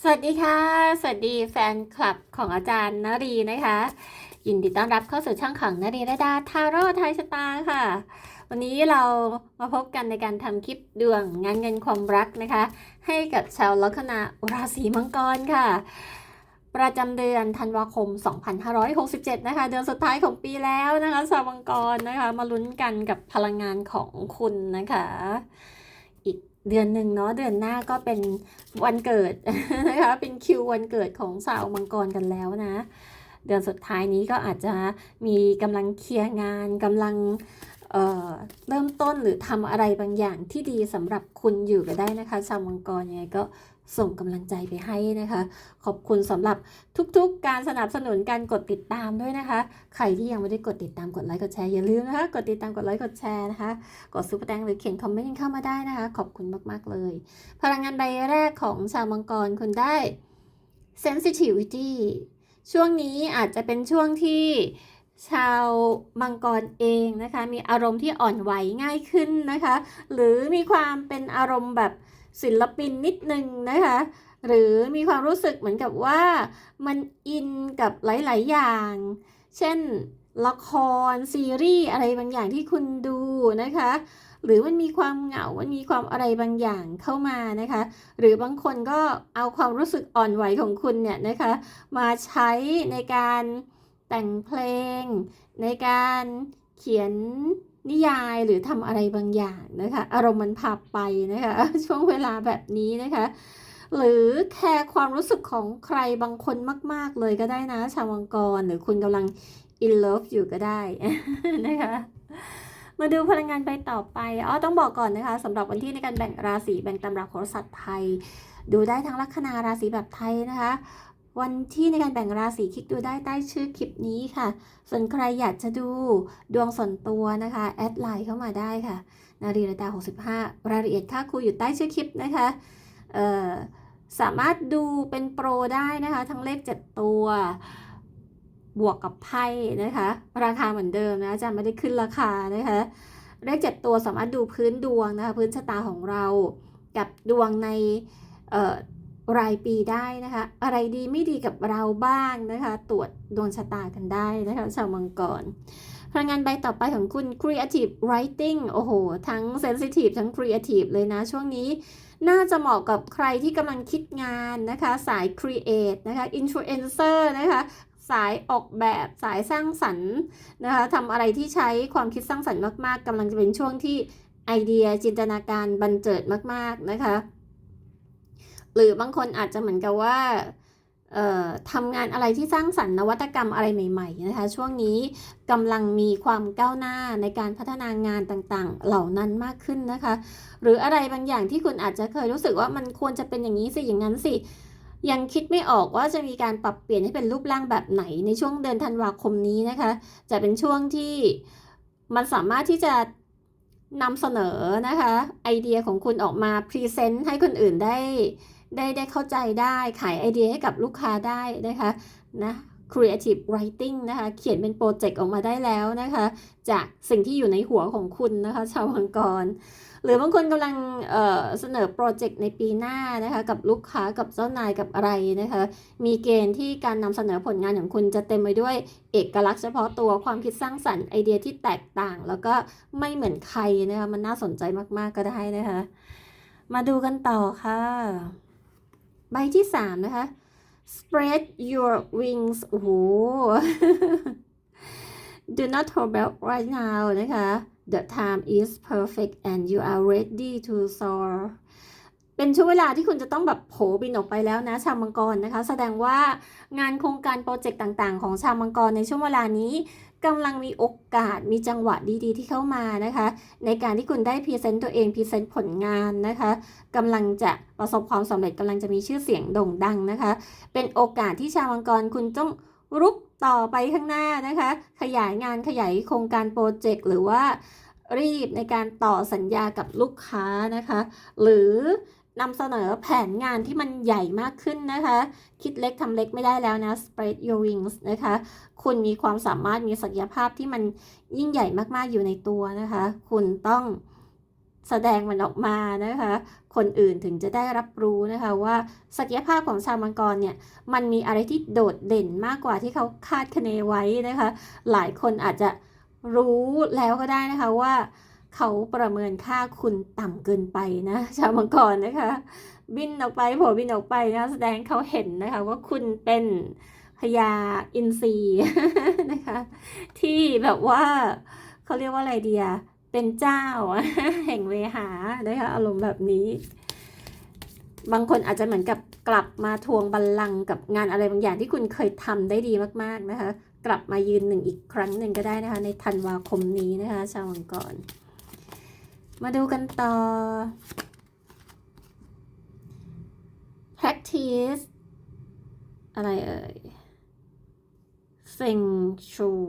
สวัสดีค่ะ สวัสดีแฟนคลับของอาจารย์นรีนะคะ ยินดีต้อนรับเข้าสู่ช่องของนรีระดาทาโร่ไทยชะตาค่ะ วันนี้เรามาพบกันในการทำคลิปดวงงานเงินความรักนะคะ ให้กับชาวลัคนาราศีมังกรค่ะ ประจำเดือนธันวาคม 2567 นะคะ เดือนสุดท้ายของปีแล้วนะคะชาวมังกรนะคะ มาลุ้นกันกับพลังงานของคุณนะคะ เดือนหนึ่งเนาะเดือนหน้าก็เป็นวันเกิดนะคะเป็นคิววันเกิดของสาวมังกรกันแล้วนะ เดือนสุดท้ายนี้ก็อาจจะมีกำลังเคลียร์งานกำลังเเริ่มต้นหรือทำอะไรบางอย่างที่ดีสำหรับคุณอยู่ก็ได้นะคะ ชาวมังกรยังไงก็ ส่งกำลังใจไปให้นะคะ ขอบคุณสำหรับทุกๆ การสนับสนุนการกดติดตามด้วยนะคะ ใครที่ยังไม่ได้กดติดตามกดไลค์กดแชร์อย่าลืมนะคะกดติดตามกดไลค์กดแชร์นะคะ กดซุปเปอร์แตงหรือเขียนคอมเมนต์เข้ามาได้นะคะ ขอบคุณมากๆเลย พลังงานใบแรกของชาวมังกรคุณได้ sensitivity ช่วงนี้อาจจะเป็นช่วงที่ชาวมังกรเองนะคะ มีอารมณ์ที่อ่อนไหวง่ายขึ้นนะคะ หรือมีความเป็นอารมณ์แบบ ศิลปินนิดนึงนะคะ หรือมีความรู้สึกเหมือนกับว่ามันอินกับหลาย ๆ อย่าง เช่น ละครซีรีส์อะไรบางอย่างที่คุณดูนะคะ หรือมันมีความเหงา มันมีความอะไรบางอย่างเข้ามานะคะ หรือบางคนก็เอาความรู้สึกอ่อนไหวของคุณเนี่ยนะคะ มาใช้ในการแต่งเพลง ในการเขียน นิยายหรือทำอะไรบางอย่างนะคะ อารมณ์มันพาไปนะคะ ช่วงเวลาแบบนี้นะคะ หรือแคร์ความรู้สึกของใครบางคนมาก ๆ เลยก็ได้นะ ชาวมังกร หรือคุณกำลัง in love อยู่ก็ได้นะคะ มาดูพลังงานไปต่อไปอ๋อต้องบอกก่อนนะคะสำหรับวันที่ในการแบ่งราศีแบ่งตำราโหราศาสตร์ไทย ดูได้ทั้งลัคนาราศีแบบไทยนะคะ วันที่ในการแบ่งราศีคลิกดูได้ใต้ชื่อคลิปนี้ค่ะ ส่วนใครอยากจะดูดวงส่วนตัวนะคะ แอดไลน์เข้ามาได้ค่ะ นารีรดา65 รายละเอียดค่าครูอยู่ใต้ชื่อคลิปนะคะสามารถดูเป็นโปรได้นะคะ ทั้งเลข 7 ตัว บวกกับไพ่นะคะ ราคาเหมือนเดิมนะอาจารย์ไม่ได้ขึ้นราคานะคะเลข 7 ตัวสามารถดูพื้นดวงนะคะ พื้นชะตาของเรากับดวงในเอ่อ รายปีได้นะคะ อะไรดีไม่ดีกับเราบ้างนะคะ ตรวจดวงชะตากันได้นะคะชาวมังกรพลังงานใบต่อไปของคุณ Creative Writing โอ้โห ทั้ง Sensitive ทั้ง Creative เลยนะ ช่วงนี้น่าจะเหมาะกับใครที่กำลังคิดงานนะคะ สาย Create นะคะ Influencer นะคะสายออกแบบสายสร้างสรรค์นะคะทำอะไรที่ใช้ความคิดสร้างสรรค์มาก ๆกำลังจะเป็นช่วงที่ไอเดียจินตนาการบันเจิดมาก ๆ นะคะ หรือบางคนอาจจะเหมือนกับว่าทำงานอะไรที่สร้างสรรค์นวัตกรรมอะไรใหม่ๆนะคะช่วงนี้กำลังมีความก้าวหน้าในการพัฒนางานต่างๆ เหล่านั้นมากขึ้นนะคะ หรืออะไรบางอย่างที่คุณอาจจะเคยรู้สึกว่ามันควรจะเป็นอย่างนี้สิอย่างนั้นสิยังคิดไม่ออกว่าจะมีการปรับเปลี่ยนให้เป็นรูปร่างแบบไหนในช่วงเดือนธันวาคมนี้นะคะ จะเป็นช่วงที่มันสามารถที่จะนำเสนอนะคะไอเดียของคุณออกมาพรีเซนต์ให้คนอื่นได้ ได้ได้เข้าใจได้ขายไอเดียให้กับลูกค้าได้นะคะนะ Creative Writing นะคะเขียนเป็นโปรเจกต์ออกมาได้แล้วนะคะ จากสิ่งที่อยู่ในหัวของคุณนะคะ ชาวมังกร หรือบางคนกำลังเเสนอโปรเจกต์ในปีหน้านะคะ กับลูกค้ากับเจ้านายกับอะไรนะคะ มีเกณฑ์ที่การนำเสนอผลงานของคุณจะเต็มไปด้วยเอกลักษณ์เฉพาะตัวความคิดสร้างสรรค์ไอเดียที่แตกต่าง แล้วก็ไม่เหมือนใครนะคะมันน่าสนใจมากๆก็ได้นะคะ มาดูกันต่อค่ะ ใบที่สามนะคะ spread your wings โอ้โห do not hold back right now นะคะ the time is perfect and you are ready to soar เป็นช่วงเวลาที่คุณจะต้องแบบโผบินออกไปแล้วนะชาวมังกรนะคะ แสดงว่างานโครงการโปรเจกต์ต่างๆ ของชาวมังกรในช่วงเวลานี้ กำลังมีโอกาสมีจังหวะดีๆ ที่เข้ามานะคะ ในการที่คุณได้พรีเซนต์ตัวเองพรีเซนต์ผลงานนะคะกำลังจะประสบความสำเร็จกำลังจะมีชื่อเสียงโด่งดังนะคะ เป็นโอกาสที่ชาวมังกรคุณต้องรุกต่อไปข้างหน้านะคะ ขยายงานขยายโครงการโปรเจกต์หรือว่ารีบในการต่อสัญญากับลูกค้านะคะ หรือ นำเสนอแผนงานที่มันใหญ่มากขึ้นนะคะ คิดเล็กทำเล็กไม่ได้แล้วนะ spread your wings นะคะ คุณมีความสามารถมีศักยภาพที่มันยิ่งใหญ่มากๆอยู่ในตัวนะคะ คุณต้องแสดงมันออกมานะคะ คนอื่นถึงจะได้รับรู้นะคะว่าศักยภาพของชาวมังกรเนี่ยมันมีอะไรที่โดดเด่นมากกว่าที่เขาคาดคะเนไว้นะคะ หลายคนอาจจะรู้แล้วก็ได้นะคะว่า เขาประเมินค่าคุณต่ำเกินไปนะชาวมังกรนะคะ บินออกไปโผล่บินออกไปนะแสดงเขาเห็นนะคะ ว่าคุณเป็นพญาอินทรีนะคะ ที่แบบว่าเขาเรียกว่าอะไรเดียเป็นเจ้าแห่งเวหานะคะอารมณ์แบบนี้ บางคนอาจจะเหมือนกับกลับมาทวงบัลลังก์กับงานอะไรบางอย่างที่คุณเคยทำได้ดีมาก ๆนะคะ กลับมายืนหนึ่งอีกครั้งหนึ่งก็ได้นะคะ ในธันวาคมนี้นะคะ ชาวมังกร มาดูกันต่อ practice อะไรเอ่ย feng shui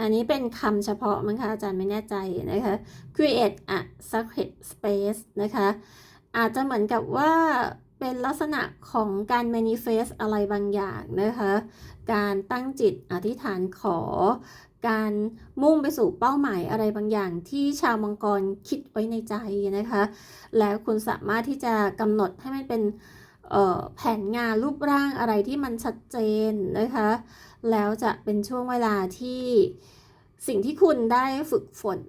อันนี้เป็นคำเฉพาะมั้งคะอาจารย์ไม่แน่ใจนะคะ create a sacred space นะคะ อาจจะเหมือนกับว่าเป็นลักษณะของการ manifest อะไรบางอย่างนะคะ การตั้งจิตอธิษฐานขอ การมุ่งไปสู่เป้าหมายอะไรบางอย่างที่ชาวมังกรคิดไว้ในใจนะคะ แล้วคุณสามารถที่จะกำหนดให้มันเป็นแผนงานรูปร่างอะไรที่มันชัดเจนนะคะ แล้วจะเป็นช่วงเวลาที่สิ่งที่คุณได้ฝึกฝน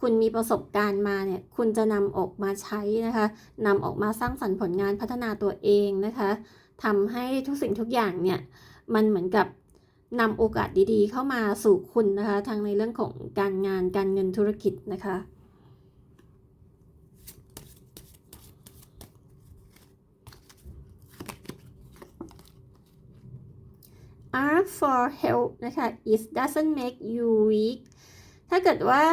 คุณมีประสบการณ์มาเนี่ย คุณจะนำออกมาใช้นะคะนำออกมาสร้างสรรค์ผลงานพัฒนาตัวเองนะคะทำให้ทุกสิ่งทุกอย่างเนี่ย มันเหมือนกับ นำโอกาสดีๆ เข้ามาสู่คุณนะคะทั้งในเรื่องของการงานการเงินธุรกิจนะคะ ask for help นะคะ it doesn't make you weak ถ้าเกิดว่า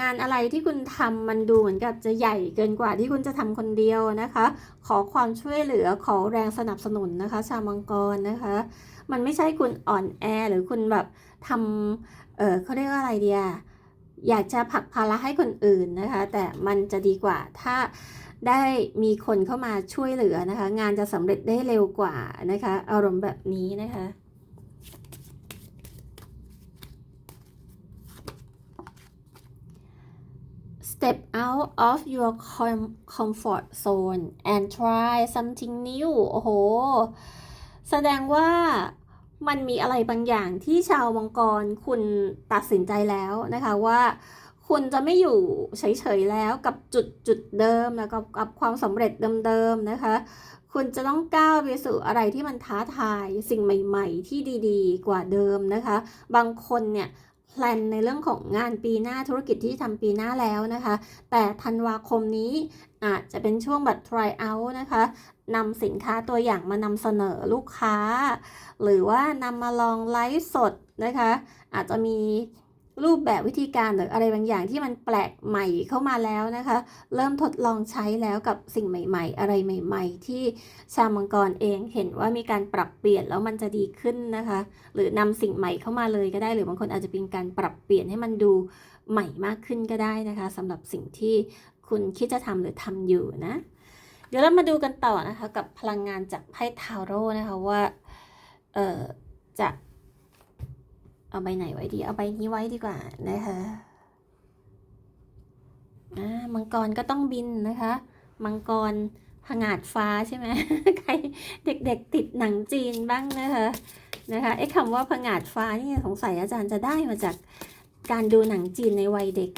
งานอะไรที่คุณทำมันดูเหมือนกับจะใหญ่เกินกว่าที่คุณจะทำคนเดียวนะคะ ขอความช่วยเหลือขอแรงสนับสนุนนะคะ ชาวมังกรนะคะ มันไม่ใช่คุณอ่อนแอหรือคุณแบบทำเออเขาเรียกว่าอะไรเดียอยากจะผลักภาระให้คนอื่นนะคะ แต่มันจะดีกว่าถ้าได้มีคนเข้ามาช่วยเหลือนะคะ งานจะสำเร็จได้เร็วกว่านะคะ อารมณ์แบบนี้นะคะ step out of your comfort zone and try something new โอ้โห แสดงว่ามันมีอะไรบางอย่างที่ชาวมังกรคุณตัดสินใจแล้วนะคะว่าคุณจะไม่อยู่เฉยๆแล้วกับจุดจุดเดิมแล้วก็กับความสำเร็จเดิมๆนะคะ คุณจะต้องก้าวไปสู่อะไรที่มันท้าทายสิ่งใหม่ๆ ที่ดีๆ กว่าเดิมนะคะ บางคนเนี่ยแพลนในเรื่องของงานปีหน้าธุรกิจที่ทำปีหน้าแล้วนะคะ แต่ธันวาคมนี้อาจจะเป็นช่วงแบบ try out นะคะ นำสินค้าตัวอย่างมานำเสนอลูกค้า หรือว่านำมาลองไลฟ์สดนะคะ อาจจะมีรูปแบบวิธีการหรืออะไรบางอย่างที่มันแปลกใหม่เข้ามาแล้วนะคะ เริ่มทดลองใช้แล้วกับสิ่งใหม่ ๆ อะไรใหม่ ๆ ที่ชาวมังกรเองเห็นว่ามีการปรับเปลี่ยนแล้วมันจะดีขึ้นนะคะ หรือนำสิ่งใหม่เข้ามาเลยก็ได้ หรือบางคนอาจจะเป็นการปรับเปลี่ยนให้มันดูใหม่มากขึ้นก็ได้นะคะสำหรับสิ่งที่คุณคิดจะทำหรือทำอยู่นะ เดี๋ยวเรามาดูกันต่อนะคะกับพลังงานจากไพ่ทาโร่นะคะว่าเออจะเอาใบไหนไว้ดี เอาใบนี้ไว้ดีกว่านะคะอ่ามังกรก็ต้องบินนะคะ มังกรผงาดฟ้าใช่ไหมใครเด็กๆติดหนังจีนบ้างนะคะนะคะไอ้คำว่าผงาดฟ้านี่สงสัยอาจารย์จะได้มาจากการดูหนังจีนในวัยเด็ก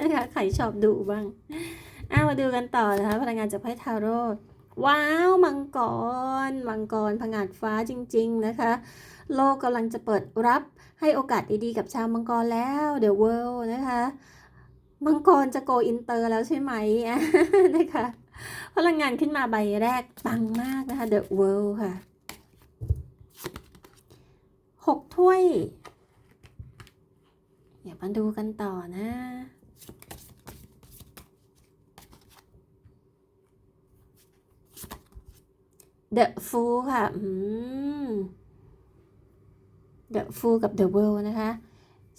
นะคะใครชอบดูบ้าง อามาดูกันต่อนะคะ พลังงานจากไพ่ทาโร่ว้าวมังกร มังกรผงาดฟ้าจริง ๆ นะคะ โลกกำลังจะเปิดรับให้โอกาสดีๆ กับชาวมังกรแล้ว The World นะคะ มังกรจะโกอินเตอร์แล้วใช่ไหม นะคะ พลังงานขึ้นมาใบแรกปังมากนะคะ The World ค่ะหกถ้วย เดี๋ยวมาดูกันต่อนะ The Fool ค่ะ อืม The Fool กับ The World นะคะ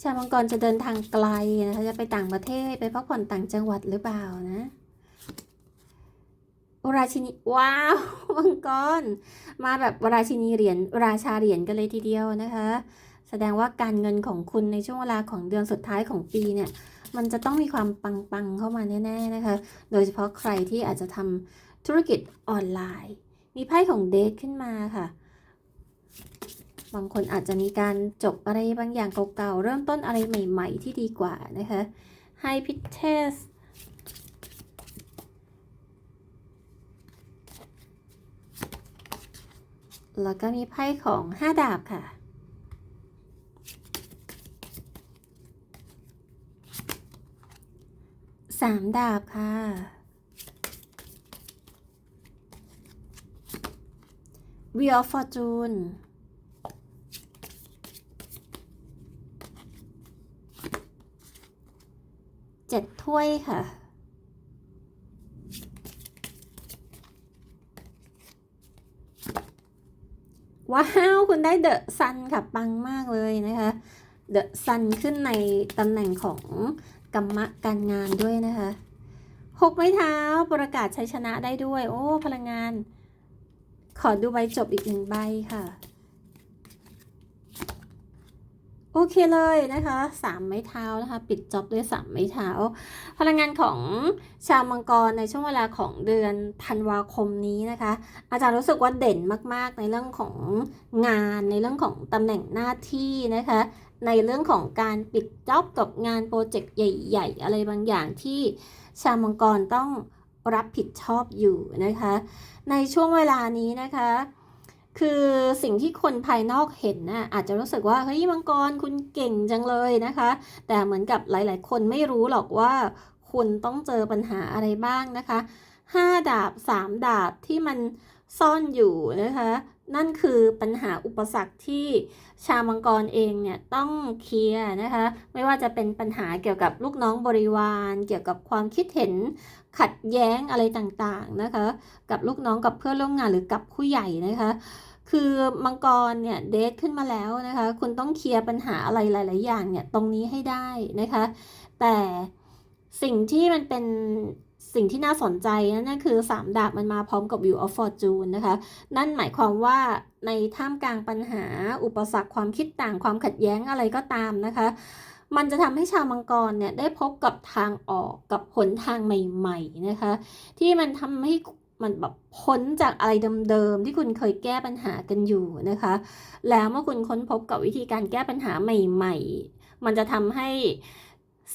ชาวมังกรจะเดินทางไกลนะคะ จะไปต่างประเทศ ไปพักผ่อนต่างจังหวัดหรือเปล่านะราชินี ว้าว มังกร มาแบบราชินีเหรียญราชาเหรียญกันเลยทีเดียวนะคะ แสดงว่าการเงินของคุณในช่วงเวลาของเดือนสุดท้ายของปีเนี่ยมันจะต้องมีความปัง ๆ เข้ามาแน่ ๆ นะคะ โดยเฉพาะใครที่อาจจะทำธุรกิจออนไลน์ มีไพ่ของเดทขึ้นมาค่ะ บางคนอาจจะมีการจบอะไรบางอย่างเก่าๆ เริ่มต้นอะไรใหม่ๆ ที่ดีกว่านะคะไฮพิเทสแล้วก็มีไพ่ของห้าดาบค่ะ สามดาบค่ะ Wheel of Fortune เจ็ดถ้วยค่ะ ว้าว คุณได้เดอะซันค่ะ ปังมากเลยนะคะเดอะซันขึ้นในตำแหน่งของกรรมะการงานด้วยนะคะหกไม้เท้าประกาศชัยชนะได้ด้วย โอ้ พลังงาน ขอดูใบจบอีกหนึ่งใบค่ะ โอเคเลยนะคะสามไม้เท้านะคะ ปิดจ็อบด้วยสามไม้เท้า พลังงานของชาวมังกรในช่วงเวลาของเดือนธันวาคมนี้นะคะ อาจารย์รู้สึกว่าเด่นมาก ๆ ในเรื่องของงานในเรื่องของตำแหน่งหน้าที่นะคะในเรื่องของการปิดจ็อบกับงานโปรเจกต์ใหญ่ ๆ อะไรบางอย่างที่ชาวมังกรต้อง รับผิดชอบอยู่นะคะ ในช่วงเวลานี้นะคะ คือสิ่งที่คนภายนอกเห็นน่ะอาจจะรู้สึกว่าเฮ้ยมังกรคุณเก่งจังเลยนะคะ แต่เหมือนกับหลาย ๆ คนไม่รู้หรอกว่าคุณต้องเจอปัญหาอะไรบ้างนะคะห้าดาบสามดาบที่มันซ่อนอยู่นะคะ นั่นคือปัญหาอุปสรรคที่ชาวมังกรเองเนี่ยต้องเคลียร์นะคะ ไม่ว่าจะเป็นปัญหาเกี่ยวกับลูกน้องบริวาร เกี่ยวกับความคิดเห็น ขัดแย้งอะไรต่างๆนะคะ กับลูกน้องกับเพื่อนร่วมงานหรือกับผู้ใหญ่นะคะ คือมังกรเนี่ยเดทขึ้นมาแล้วนะคะ คุณต้องเคลียร์ปัญหาอะไรหลาย ๆ อย่างเนี่ยตรงนี้ให้ได้นะคะ แต่สิ่งที่มันเป็นสิ่งที่น่าสนใจนั่นคือ 3 ดาบมันมาพร้อมกับ View of Fortune นะคะ นั่นหมายความว่าในท่ามกลางปัญหาอุปสรรคความคิดต่างความขัดแย้งอะไรก็ตามนะคะ มันจะทำให้ชาวมังกรเนี่ยได้พบกับทางออกกับหนทางใหม่ ๆ นะคะ ที่มันทำให้มันแบบพ้นจากอะไรเดิมๆที่คุณเคยแก้ปัญหากันอยู่นะคะ แล้วเมื่อคุณค้นพบกับวิธีการแก้ปัญหาใหม่ ๆ มันจะทำให้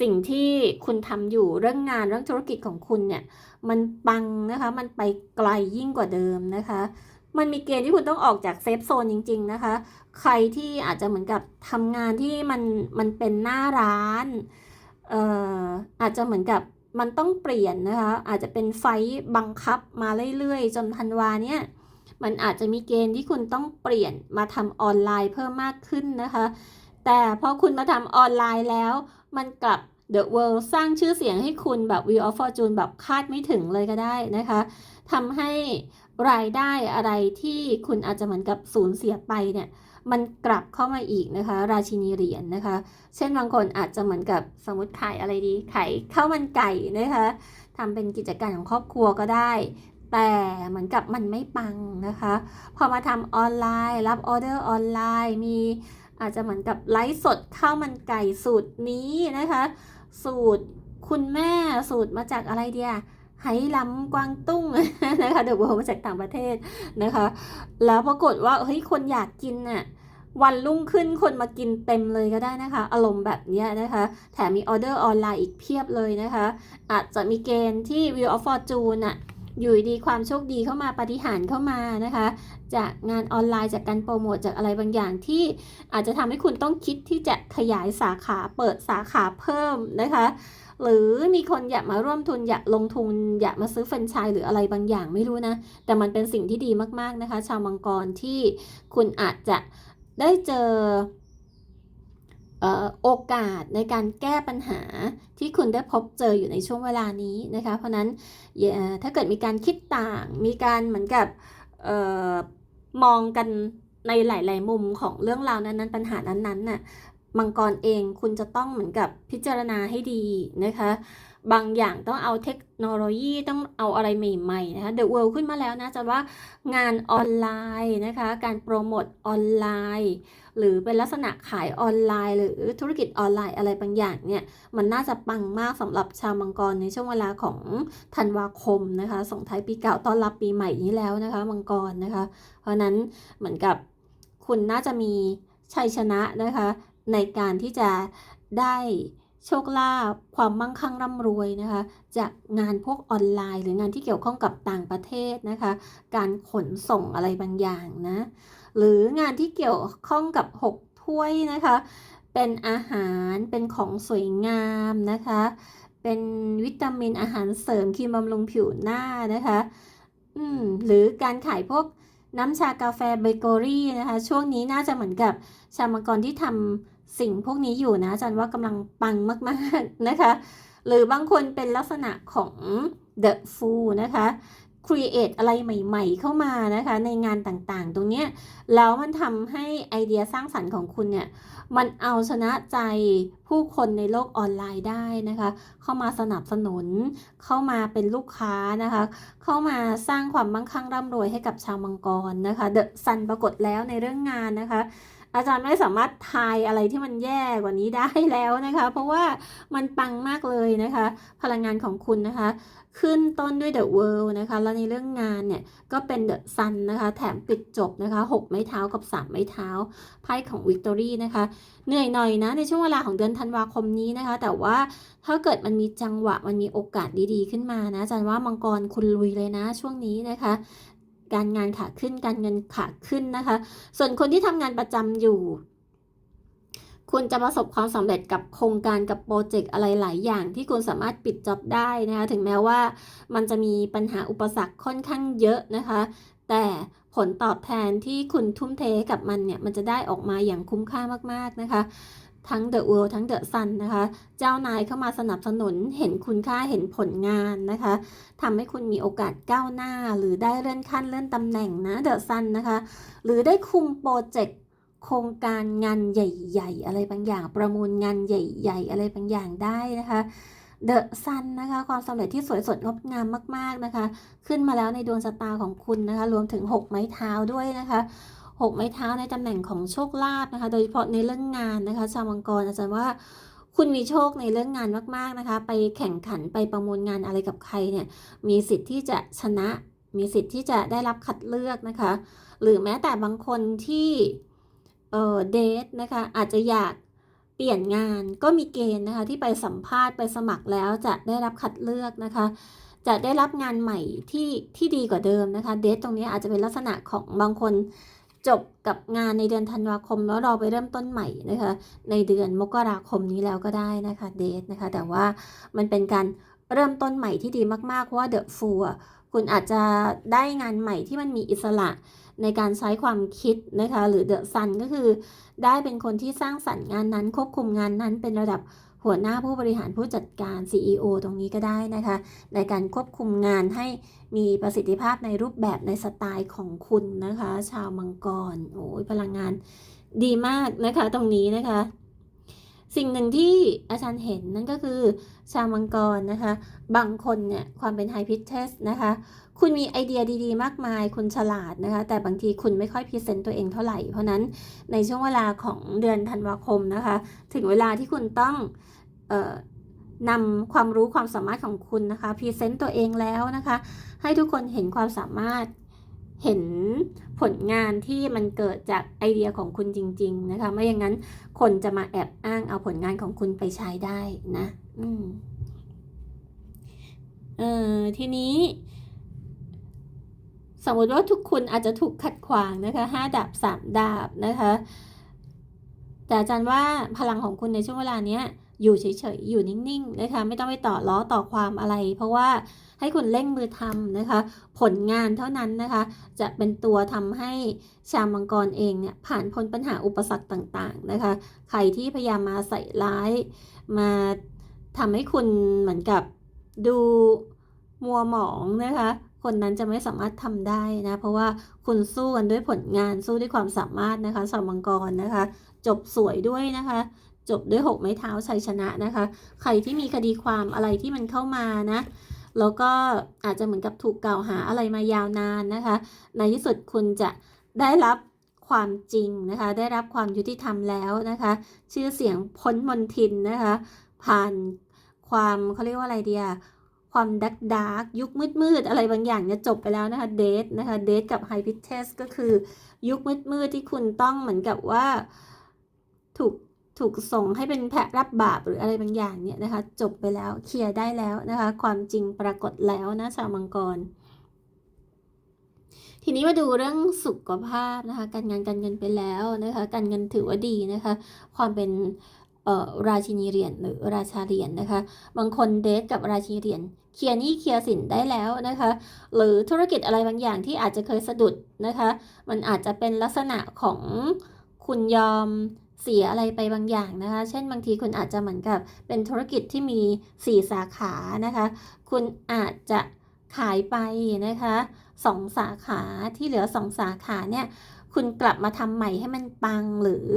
สิ่งที่คุณทำอยู่เรื่องงานเรื่องธุรกิจของคุณเนี่ย มันปังนะคะ มันไปไกลยิ่งกว่าเดิมนะคะ มันมีเกณฑ์ที่คุณต้องออกจากเซฟโซนจริง ๆ นะคะ ใครที่อาจจะเหมือนกับทำงานที่มันมันเป็นหน้าร้านเอ่ออาจจะเหมือนกับมันต้องเปลี่ยนนะคะ อาจจะเป็นไฟต์บังคับมาเรื่อยๆ จนธันวาเนี่ยมันอาจจะมีเกณฑ์ที่คุณต้องเปลี่ยนมาทำออนไลน์เพิ่มมากขึ้นนะคะ แต่พอคุณมาทำออนไลน์แล้ว มันกลับ The World สร้างชื่อเสียงให้คุณแบบ Wheel of Fortune แบบคาดไม่ถึงเลยก็ได้นะคะทำให้ รายได้อะไรที่คุณอาจจะเหมือนกับสูญเสียไปเนี่ยมันกลับเข้ามาอีกนะคะ ราชินีเหรียญนะคะ เช่นบางคนอาจจะเหมือนกับสมมติขายอะไรดีขายข้าวมันไก่นะคะทำเป็นกิจการของครอบครัวก็ได้ แต่เหมือนกับมันไม่ปังนะคะ พอมาทำออนไลน์ รับออเดอร์ออนไลน์มีอาจจะเหมือนกับไลฟ์สดข้าวมันไก่สูตรนี้นะคะ สูตรคุณแม่สูตรมาจากอะไรเดีย ไหหลำกวางตุ้งนะคะเดี๋ยวบอกมาจากต่างประเทศนะคะ แล้วปรากฏว่าเฮ้ยคนอยากกินน่ะวันรุ่งขึ้นคนมากินเต็มเลยก็ได้นะคะ อารมณ์แบบนี้นะคะ แถมมีออเดอร์ออนไลน์อีกเพียบเลยนะคะ อาจจะมีเกณฑ์ที่ Wheel of Fortune น่ะอยู่ดีความโชคดีเข้ามาปฏิหารเข้ามานะคะ จากงานออนไลน์จากการโปรโมทจากอะไรบางอย่างที่อาจจะทำให้คุณต้องคิดที่จะขยายสาขาเปิดสาขาเพิ่มนะคะ หรือมีคนอยากมาร่วมทุนอยากลงทุนอยากมาซื้อแฟรนไชส์หรืออะไรบางอย่างไม่รู้นะ แต่มันเป็นสิ่งที่ดีมากๆนะคะ ชาวมังกรที่คุณอาจจะได้เจอโอกาสในการแก้ปัญหาที่คุณได้พบเจออยู่ในช่วงเวลานี้นะคะ เพราะนั้นถ้าเกิดมีการคิดต่างมีการเหมือนกับออมองกันในหลาย ๆ มุมของเรื่องราวนั้น ๆ ปัญหานั้นๆน่ะ มังกรเองคุณจะต้องเหมือนกับพิจารณาให้ดีนะคะ บางอย่างต้องเอาเทคโนโลยีต้องเอาอะไรใหม่ๆนะคะ The World ขึ้นมาแล้วนะจะว่างานออนไลน์นะคะ การโปรโมทออนไลน์ หรือเป็นลักษณะขายออนไลน์ หรือธุรกิจออนไลน์อะไรบางอย่างเนี่ย มันน่าจะปังมากสำหรับชาวมังกรในช่วงเวลาของธันวาคมนะคะส่งท้ายปีเก่าต้อนรับปีใหม่นี้แล้วนะคะ มังกรนะคะ เพราะฉะนั้นเหมือนกับคุณน่าจะมีชัยชนะนะคะ ในการที่จะได้โชคลาภความมั่งคั่งร่ำรวยนะคะ จากงานพวกออนไลน์ หรืองานที่เกี่ยวข้องกับต่างประเทศนะคะ การขนส่งอะไรบางอย่างนะ หรืองานที่เกี่ยวข้องกับหกถ้วยนะคะ เป็นอาหารเป็นของสวยงามนะคะ เป็นวิตามินอาหารเสริมครีมบำรุงผิวหน้านะคะอืมหรือการขายพวกน้ำชากาแฟเบเกอรี่นะคะ ช่วงนี้น่าจะเหมือนกับชาวมังกรที่ทำ สิ่งพวกนี้อยู่นะอาจารย์ว่ากำลังปังมากๆนะคะ หรือบางคนเป็นลักษณะของ The Fool นะคะ create อะไรใหม่ ๆ เข้ามานะคะ ในงานต่างๆ ตรงเนี้ยแล้วมันทำให้ไอเดียสร้างสรรค์ของคุณเนี่ย มันเอาชนะใจผู้คนในโลกออนไลน์ได้นะคะ เข้ามาสนับสนุน เข้ามาเป็นลูกค้านะคะ เข้ามาสร้างความมั่งคั่งร่ำรวยให้กับชาวมังกรนะคะเดอะซันปรากฏแล้วในเรื่องงานนะคะ อาจารย์ไม่สามารถทายอะไรที่มันแย่กว่านี้ได้แล้วนะคะ เพราะว่ามันปังมากเลยนะคะ พลังงานของคุณนะคะ ขึ้นต้นด้วย The World นะคะ แล้วในเรื่องงานเนี่ย ก็เป็น The Sun นะคะ แถมปิดจบนะคะ 6 ไม้เท้ากับ 3 ไม้เท้า ไพ่ของ Victory นะคะ เหนื่อยหน่อยนะ ในช่วงเวลาของเดือนธันวาคมนี้นะคะ แต่ว่าถ้าเกิดมันมีจังหวะมันมีโอกาสดีๆ ขึ้นมานะอาจารย์ว่ามังกรคุณลุยเลยนะช่วงนี้นะคะ การงานขาขึ้นการเงินขาขึ้นนะคะ ส่วนคนที่ทำงานประจำอยู่ คุณจะประสบความสำเร็จกับโครงการกับโปรเจกต์อะไรหลายอย่าง ที่คุณสามารถปิดจ็อบได้นะคะถึงแม้ว่ามันจะมีปัญหาอุปสรรคค่อนข้างเยอะนะคะ แต่ผลตอบแทนที่คุณทุ่มเทกับมันเนี่ยมันจะได้ออกมาอย่างคุ้มค่ามากๆนะคะ ทั้ง The World ทั้ง The Sun นะคะ เจ้านายเข้ามาสนับสนุนเห็นคุณค่าเห็นผลงานนะคะทำให้คุณมีโอกาสก้าวหน้า หรือได้เลื่อนขั้นเลื่อนตำแหน่งนะ The Sun นะคะ หรือได้คุมโปรเจกต์โครงการงานใหญ่ๆ อะไรบางอย่าง ประมูลงานใหญ่ๆ อะไรบางอย่างได้นะคะ The Sun นะคะ ความสำเร็จที่สวยสดงดงามมาก ๆนะคะ ขึ้นมาแล้วในดวงชะตาของคุณนะคะ รวมถึง 6 ไม้เท้าด้วยนะคะ หกไม้เท้าในตำแหน่งของโชคลาภนะคะ โดยเฉพาะในเรื่องงานนะคะชาวมังกรอาจารย์ว่าคุณมีโชคในเรื่องงานมาก ๆนะคะ ไปแข่งขันไปประมูลงานอะไรกับใครเนี่ยมีสิทธิ์ที่จะชนะ มีสิทธิ์ที่จะได้รับคัดเลือกนะคะ หรือแม้แต่บางคนที่เออเดทนะคะอาจจะอยากเปลี่ยนงานก็มีเกณฑ์นะคะที่ไปสัมภาษณ์ไปสมัครแล้วจะได้รับคัดเลือกนะคะ จะได้รับงานใหม่ที่ที่ดีกว่าเดิมนะคะ เดทตรงนี้อาจจะเป็นลักษณะของบางคน จบกับงานในเดือนธันวาคมแล้วรอไปเริ่มต้นใหม่นะคะ ในเดือนมกราคมนี้แล้วก็ได้นะคะเดทนะคะ แต่ว่ามันเป็นการเริ่มต้นใหม่ที่ดีมากๆเพราะว่าเดอะฟูคุณอาจจะได้งานใหม่ที่มันมีอิสระในการใช้ความคิดนะคะ หรือเดอะซันก็คือ ได้เป็นคนที่สร้างสรรค์งานนั้นควบคุมงานนั้นเป็นระดับ หัวหน้าผู้บริหารผู้จัดการ CEO ตรงนี้ก็ได้นะคะ ในการควบคุมงานให้มีประสิทธิภาพในรูปแบบในสไตล์ของคุณนะคะ ชาวมังกรโอ้ยพลังงานดีมากนะคะตรงนี้นะคะ สิ่งหนึ่งที่อาจารย์เห็นนั่นก็คือ ชาวมังกรนะคะ บางคนเนี่ยความเป็นไฮพิทเทสนะคะ คุณมีไอเดียดีๆ มากมาย คุณฉลาดนะคะ แต่บางทีคุณไม่ค่อยพรีเซนต์ตัวเองเท่าไหร่ เพราะนั้นในช่วงเวลาของเดือนธันวาคมนะคะ ถึงเวลาที่คุณต้อง นำความรู้ความสามารถของคุณนะคะพรีเซนต์ตัวเองแล้วนะคะ ให้ทุกคนเห็นความสามารถเห็นผลงานที่มันเกิดจากไอเดียของคุณจริง ๆ นะคะ ไม่อย่างนั้นคนจะมาแอบอ้างเอาผลงานของคุณไปใช้ได้นะอืมเออทีนี้ สมมติว่าทุกคนอาจจะถูกขัดขวางนะคะห้าดาบสามดาบนะคะ แต่อาจารย์ว่าพลังของคุณในช่วงเวลาเนี้ย อยู่เฉยๆ อยู่นิ่งๆ นะคะ ไม่ต้องไปต่อล้อต่อความอะไร เพราะว่าให้คุณเร่งมือทำนะคะ ผลงานเท่านั้นนะคะ จะเป็นตัวทำให้ชาวมังกรเองเนี่ยผ่านพ้นปัญหาอุปสรรคต่างๆนะคะ ใครที่พยายามมาใส่ร้าย มาทำให้คุณเหมือนกับดูมัวหมองนะคะคนนั้นจะไม่สามารถทำได้นะ เพราะว่าคุณสู้กันด้วยผลงานสู้ด้วยความสามารถนะคะชาวมังกรนะคะ จบสวยด้วยนะคะ จบด้วยหกไม้เท้าชัยชนะนะคะ ใครที่มีคดีความอะไรที่มันเข้ามานะ แล้วก็อาจจะเหมือนกับถูกกล่าวหาอะไรมายาวนานนะคะ ในที่สุดคุณจะได้รับความจริงนะคะ ได้รับความยุติธรรมแล้วนะคะ ชื่อเสียงพ้นมนทินนะคะ ผ่านความเขาเรียกว่าอะไรเดียความดักดาร์กยุคมืดมืดอะไรบางอย่างเนี่ยจบไปแล้วนะคะเดทนะคะเดทกับไฮพิเทสก็คือยุคมืดมืดที่คุณต้องเหมือนกับว่าถูก ถูกส่งให้เป็นแพะรับบาปหรืออะไรบางอย่างเนี่ยนะคะ จบไปแล้วเคลียร์ได้แล้วนะคะ ความจริงปรากฏแล้วนะชาวมังกร ทีนี้มาดูเรื่องสุขภาพนะคะ การงานการเงินไปแล้วนะคะ การเงินถือว่าดีนะคะ ความเป็นราชินีเหรียญหรือราชาเหรียญนะคะ บางคนเดทกับราชินีเหรียญเคลียร์นี้เคลียร์สินได้แล้วนะคะ หรือธุรกิจอะไรบางอย่างที่อาจจะเคยสะดุดนะคะ มันอาจจะเป็นลักษณะของคุณยอม เสียอะไรไปบางอย่างนะคะ เช่นบางทีคุณอาจจะเหมือนกับเป็นธุรกิจที่มี 4 สาขานะคะ คุณอาจจะขายไปนะคะสองสาขาที่เหลือสองสาขาเนี่ย คุณกลับมาทำใหม่ให้มันปังหรือ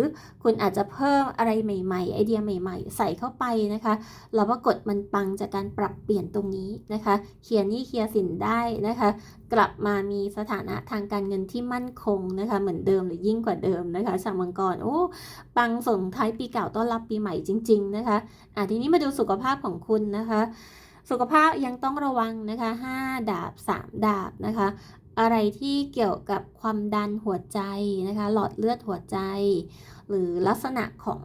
คุณอาจจะเพิ่มอะไรใหม่ๆ ไอเดียใหม่ ๆ ใส่เข้าไปนะคะแล้วปรากฏมันปังจากการปรับเปลี่ยนตรงนี้นะคะเคลียร์นี้เคลียร์สินได้นะคะ กลับมามีสถานะทางการเงินที่มั่นคงนะคะเหมือนเดิมหรือยิ่งกว่าเดิมนะคะชาวมังกรโอ้ปังส่งท้ายปีเก่าต้อนรับปีใหม่จริง ๆ นะคะอะทีนี้มาดูสุขภาพของคุณนะคะสุขภาพยังต้องระวังนะคะ 5 ดาบ 3 ดาบนะคะ อะไรที่เกี่ยวกับความดันหัวใจนะคะ หลอดเลือดหัวใจ หรือลักษณะของ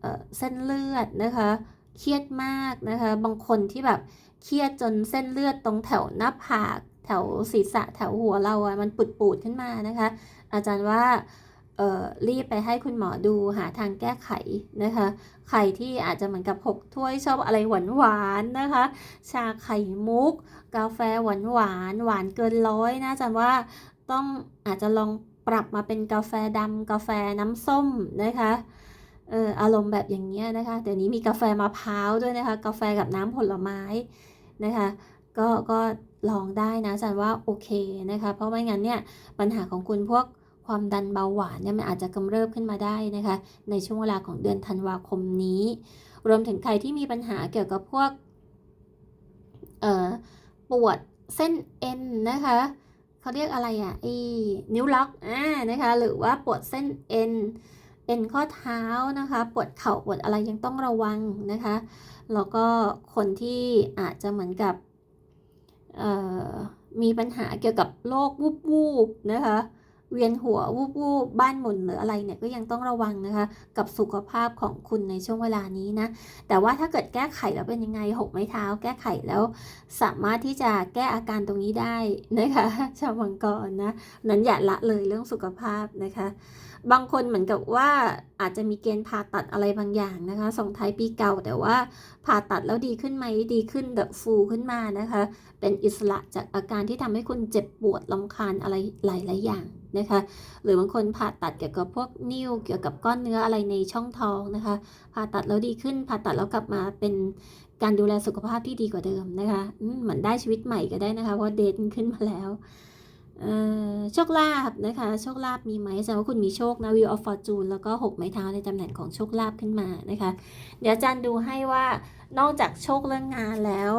เออเส้นเลือดนะคะ เครียดมากนะคะ บางคนที่แบบเครียดจนเส้นเลือดตรงแถวหน้าผาก แถวศีรษะแถวหัวเราอะมันปุดๆขึ้นมานะคะ อาจารย์ว่า รีบไปให้คุณหมอดูหาทางแก้ไขนะคะใครที่อาจจะเหมือนกับหกถ้วยชอบอะไรหวานหวานๆนะคะ ชาไข่มุก กาแฟหวานหวานหวานเกินร้อยนะจารย์ว่าต้องอาจจะลองปรับมาเป็นกาแฟดำกาแฟน้ำส้มนะคะเอออารมณ์แบบอย่างเงี้ยนะคะเดี๋ยวนี้มีกาแฟมะพร้าวด้วยนะคะ กาแฟกับน้ำผลไม้นะคะก็ก็ลองได้นะจารย์ว่าโอเคนะคะ เพราะไม่งั้นเนี่ยปัญหาของคุณพวก ความดันเบาหวานเนี่ยมันอาจจะกำเริบขึ้นมาได้นะคะ ในช่วงเวลาของเดือนธันวาคมนี้ รวมถึงใครที่มีปัญหาเกี่ยวกับพวกปวดเส้นเอ็นนะคะเขาเรียกอะไรอะอ้นิ้วล็อกอ่านะคะหรือว่าปวดเส้นเอ็นเอ็นข้อเท้านะคะ ปวดเข่าปวดอะไรยังต้องระวังนะคะ แล้วก็คนที่อาจจะเหมือนกับมีปัญหาเกี่ยวกับโรควูบวูบๆนะคะ เวียนหัววูบวูบบ้านหมุนหรืออะไรเนี่ยก็ยังต้องระวังนะคะ กับสุขภาพของคุณในช่วงเวลานี้นะ แต่ว่าถ้าเกิดแก้ไขแล้วเป็นยังไงหกไม้เท้า แก้ไขแล้ว สามารถที่จะแก้อาการตรงนี้ได้นะคะชาวมังกรนะนั้นอย่าละเลยเรื่องสุขภาพนะคะบางคนเหมือนกับว่าอาจจะมีเกณฑ์ผ่าตัดอะไรบางอย่างนะคะส่งท้ายปีเก่าแต่ว่าผ่าตัดแล้วดีขึ้นไหมดีขึ้นเดอะฟูขึ้นมานะคะ เป็นอิสระจากอาการที่ทำให้คุณเจ็บปวดลำคาญอะไรหลาย ๆ อย่างนะคะ หรือบางคนผ่าตัดเกี่ยวกับพวกนิ่วเกี่ยวกับก้อนเนื้ออะไรในช่องท้องนะคะ ผ่าตัดแล้วดีขึ้น ผ่าตัดแล้วกลับมาเป็นการดูแลสุขภาพที่ดีกว่าเดิมนะคะเหมือนได้ชีวิตใหม่ก็ได้นะคะเพราะเดทมันขึ้นมาแล้ว โชคลาภนะคะ โชคลาภมีไหมแสดงว่าคุณมีโชคนะ Wheel of Fortune แล้วก็หกไม้เท้าในตำแหน่งของโชคลาภขึ้นมานะคะ เดี๋ยวอาจารย์ดูให้ว่านอกจากโชคเรื่องงานแล้ว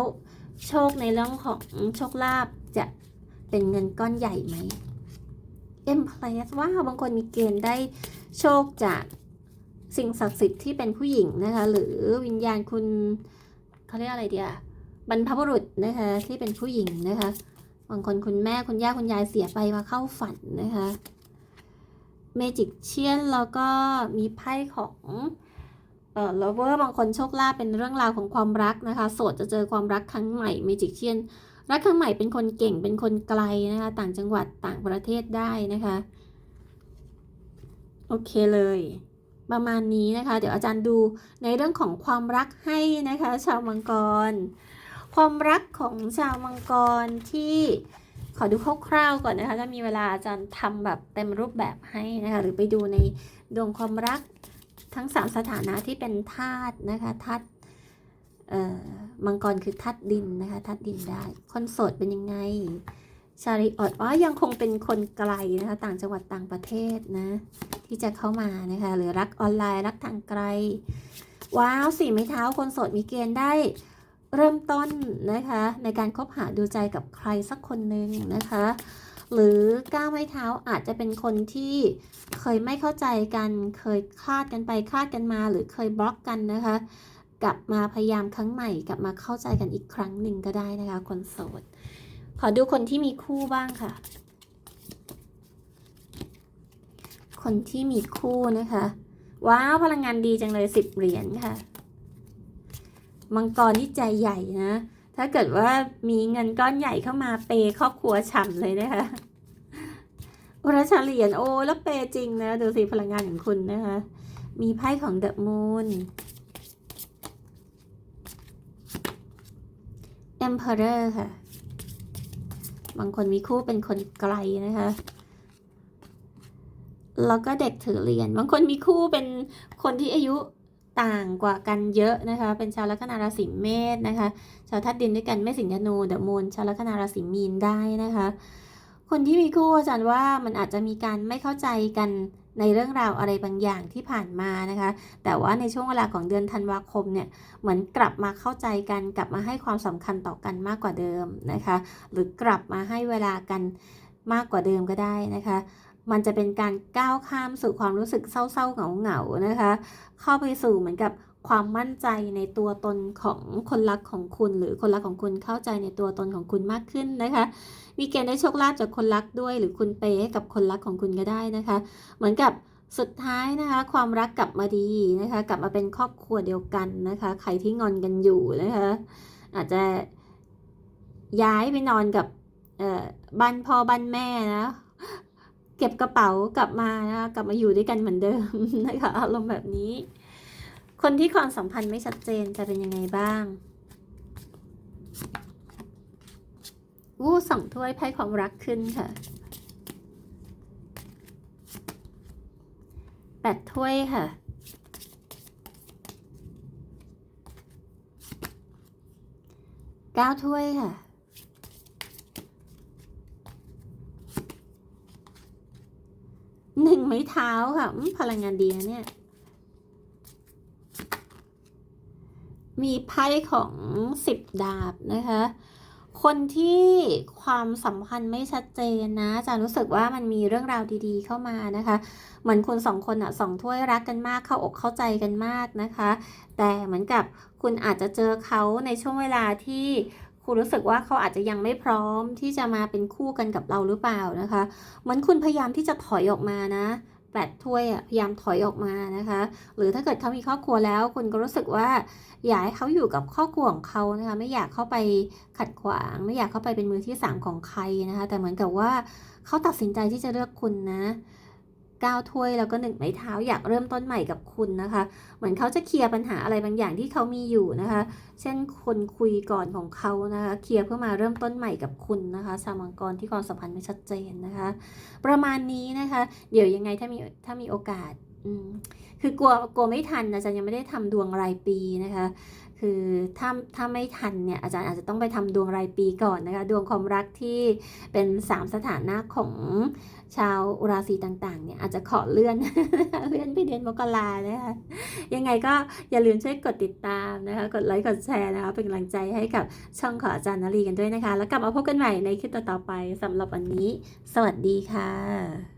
โชคในเรื่องของโชคลาภจะเป็นเงินก้อนใหญ่ไหมเอ็มเพลสว้าบางคนมีเกณฑ์ได้โชคจากสิ่งศักดิ์สิทธิ์ที่เป็นผู้หญิงนะคะ หรือวิญญาณคุณเขาเรียกอะไรเดียบรรพบุรุษนะคะที่เป็นผู้หญิงนะคะ บางคนคุณแม่คุณย่าคุณยายเสียไปมาเข้าฝันนะคะเมจิกเชียนแล้วก็มีไพ่ของเอ่อลเวอร์บางคนโชคลาภเป็นเรื่องราวของความรักนะคะ โสดจะเจอความรักครั้งใหม่เมจิกเชียนรักครั้งใหม่เป็นคนเก่งเป็นคนไกลนะคะ ต่างจังหวัดต่างประเทศได้นะคะ โอเคเลย ประมาณนี้นะคะ เดี๋ยวอาจารย์ดูในเรื่องของความรักให้นะคะ ชาวมังกร ความรักของชาวมังกรที่ขอดูคร่าวๆก่อนนะคะถ้ามีเวลาอาจารย์ทำแบบเต็มรูปแบบให้นะคะหรือไปดูในดวงความรักทั้ง 3 สถานะที่เป็นธาตุนะคะธาตุมังกรคือธาตุดินนะคะธาตุดินได้ คนโสดเป็นยังไง ชาริออดว่ายังคงเป็นคนไกลนะคะต่างจังหวัดต่างประเทศนะที่จะเข้ามานะคะหรือรักออนไลน์รักทางไกล ว้าวสี่ไม้เท้าคนโสดมีเกณฑ์ได้ เริ่มต้นนะคะในการคบหาดูใจกับใครสักคนหนึ่งนะคะ หรือก้าวไม้เท้าอาจจะเป็นคนที่เคยไม่เข้าใจกันเคยคลาดกันไปคลาดกันมา หรือเคยบล็อกกันนะคะ กลับมาพยายามครั้งใหม่ กลับมาเข้าใจกันอีกครั้งหนึ่งก็ได้นะคะ คนโสด ขอดูคนที่มีคู่บ้างค่ะ คนที่มีคู่นะคะว้าวพลังงานดีจังเลยสิบเหรียญค่ะ มังกรนี่ใจใหญ่นะ ถ้าเกิดว่ามีเงินก้อนใหญ่เข้ามาเปย์ครอบครัวฉ่ำเลยนะคะวรชาเหรียญโอ้แล้วเปย์จริงนะดูสิพลังงานของคุณนะคะ มีไพ่ของเดอะมูน Emperor ค่ะ บางคนมีคู่เป็นคนไกลนะคะ แล้วก็เด็กถือเหรียญ บางคนมีคู่เป็นคนที่อายุ ต่างกว่ากันเยอะนะคะ เป็นชาวลัคนาราศีเมษนะคะ ชาวธาตุดินด้วยกันเมษสิงห์ธนูเดอะมูนชาวลัคนาราศีมีนได้นะคะ คนที่มีคู่อาจารย์ว่ามันอาจจะมีการไม่เข้าใจกันในเรื่องราวอะไรบางอย่างที่ผ่านมานะคะ แต่ว่าในช่วงเวลาของเดือนธันวาคมเนี่ย เหมือนกลับมาเข้าใจกัน กลับมาให้ความสำคัญต่อกันมากกว่าเดิมนะคะ หรือกลับมาให้เวลากันมากกว่าเดิมก็ได้นะคะ มันจะเป็นการก้าวข้ามสู่ความรู้สึกเศร้าๆเหงาๆนะคะ เข้าไปสู่เหมือนกับความมั่นใจในตัวตนของคนรักของคุณ หรือคนรักของคุณเข้าใจในตัวตนของคุณมากขึ้นนะคะ มีเกณฑ์ได้โชคลาภจากคนรักด้วย หรือคุณเปให้กับคนรักของคุณก็ได้นะคะ เหมือนกับสุดท้ายนะคะ ความรักกลับมาดีนะคะ กลับมาเป็นครอบครัวเดียวกันนะคะ ใครที่งอนกันอยู่นะคะ อาจจะย้ายไปนอนกับบ้านพ่อบ้านแม่นะ เก็บกระเป๋ากลับมานะคะกลับมาอยู่ด้วยกันเหมือนเดิมนะคะอารมณ์แบบนี้ คนที่ความสัมพันธ์ไม่ชัดเจนจะเป็นยังไงบ้างอู้สองถ้วยไพ่ความรักขึ้นค่ะแปดถ้วยค่ะเก้าถ้วยค่ะ หนึ่งไม้เท้าค่ะพลังงานดีนะเนี่ย มีไพ่ของสิบดาบนะคะ คนที่ความสัมพันธ์ไม่ชัดเจนนะจะรู้สึกว่ามันมีเรื่องราวดีๆเข้ามานะคะ เหมือนคุณสองคนอะสองถ้วยรักกันมากเข้าอกเข้าใจกันมากนะคะ แต่เหมือนกับคุณอาจจะเจอเขาในช่วงเวลาที่ คุณรู้สึกว่าเขาอาจจะยังไม่พร้อมที่จะมาเป็นคู่กันกับเราหรือเปล่านะคะ เหมือนคุณพยายามที่จะถอยออกมานะแปดถ้วยอะพยายามถอยออกมานะคะ หรือถ้าเกิดเขามีครอบครัวแล้ว คุณก็รู้สึกว่าอยากให้เขาอยู่กับครอบครัวของเขานะคะ ไม่อยากเข้าไปขัดขวาง ไม่อยากเข้าไปเป็นมือที่สามของใครนะคะ แต่เหมือนกับว่าเขาตัดสินใจที่จะเลือกคุณนะ ก้าถ้วยแล้วก็หนึ่งไม้เท้าอยากเริ่มต้นใหม่กับคุณนะคะ เหมือนเขาจะเคลียร์ปัญหาอะไรบางอย่างที่เขามีอยู่นะคะ เช่นคนคุยก่อนของเขานะคะ เคลียร์เพื่อมาเริ่มต้นใหม่กับคุณนะคะชาวมังกรที่ความสัมพันธ์ไม่ชัดเจนนะคะ ประมาณนี้นะคะ เดี๋ยวยังไงถ้ามีถ้ามีโอกาสคือกลัวกลัวไม่ทันอาจารย์ยังไม่ได้ทำดวงรายปีนะคะ คือถ้าถ้าไม่ทันเนี่ยอาจารย์อาจจะต้องไปทำดวงรายปีก่อนนะคะ ดวงความรักที่เป็นสามสถานะของ ชาวราศีต่างๆเนี่ยอาจจะขอเลื่อน เลื่อนไปเดือนมกรานะคะยังไงก็อย่าลืมช่วยกดติดตามนะคะ กดไลค์กดแชร์นะคะเป็นกำลังใจให้กับช่องของอาจารย์นรีกันด้วยนะคะ แล้วกลับมาพบกันใหม่ในคลิปต่อๆไปสำหรับวันนี้ สวัสดีค่ะ